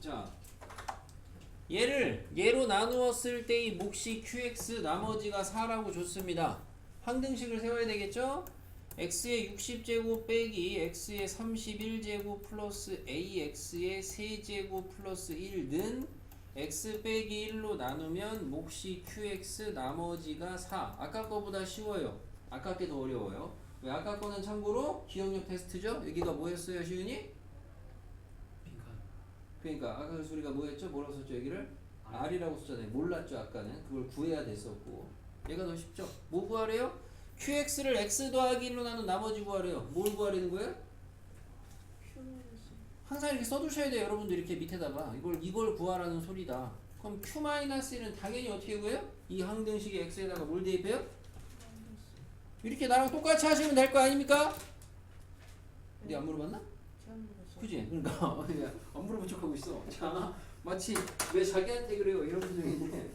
자, 얘를 얘로 나누었을 때의 몫이 qx 나머지가 4라고 줬습니다. 항등식을 세워야 되겠죠? x의 60제곱 빼기 x의 31제곱 플러스 ax의 3제곱 플러스 1는 x 빼기 1로 나누면 몫이 qx 나머지가 4 아까 거보다 쉬워요 아까 게더 어려워요 왜 아까 거는 참고로 기억력 테스트죠 여기가 뭐였어요 시윤이? 그러니까 아까 그 소리가 뭐였죠? 뭐라고 썼죠 여기를? 아. R이라고 썼잖아요 몰랐죠 아까는 그걸 구해야 됐었고 얘가 더 쉽죠 뭐 구하래요? QX를 X 더하기 1로 나눈 나머지 구하래요 뭘 구하려는 거예요? 항상 이렇게 써두셔야 돼요 여러분들 이렇게 밑에다가 이걸 이걸 구하라는 소리다 그럼 Q-1은 당연히 어떻게 구해요? 이 항등식의 X에다가 뭘 대입해요? 이렇게 나랑 똑같이 하시면 될 거 아닙니까? 근데 안 물어봤나? 그지? 그러니까 안 물어본 척하고 있어. 자 마치 왜 자기한테 그래요? 이런 있는데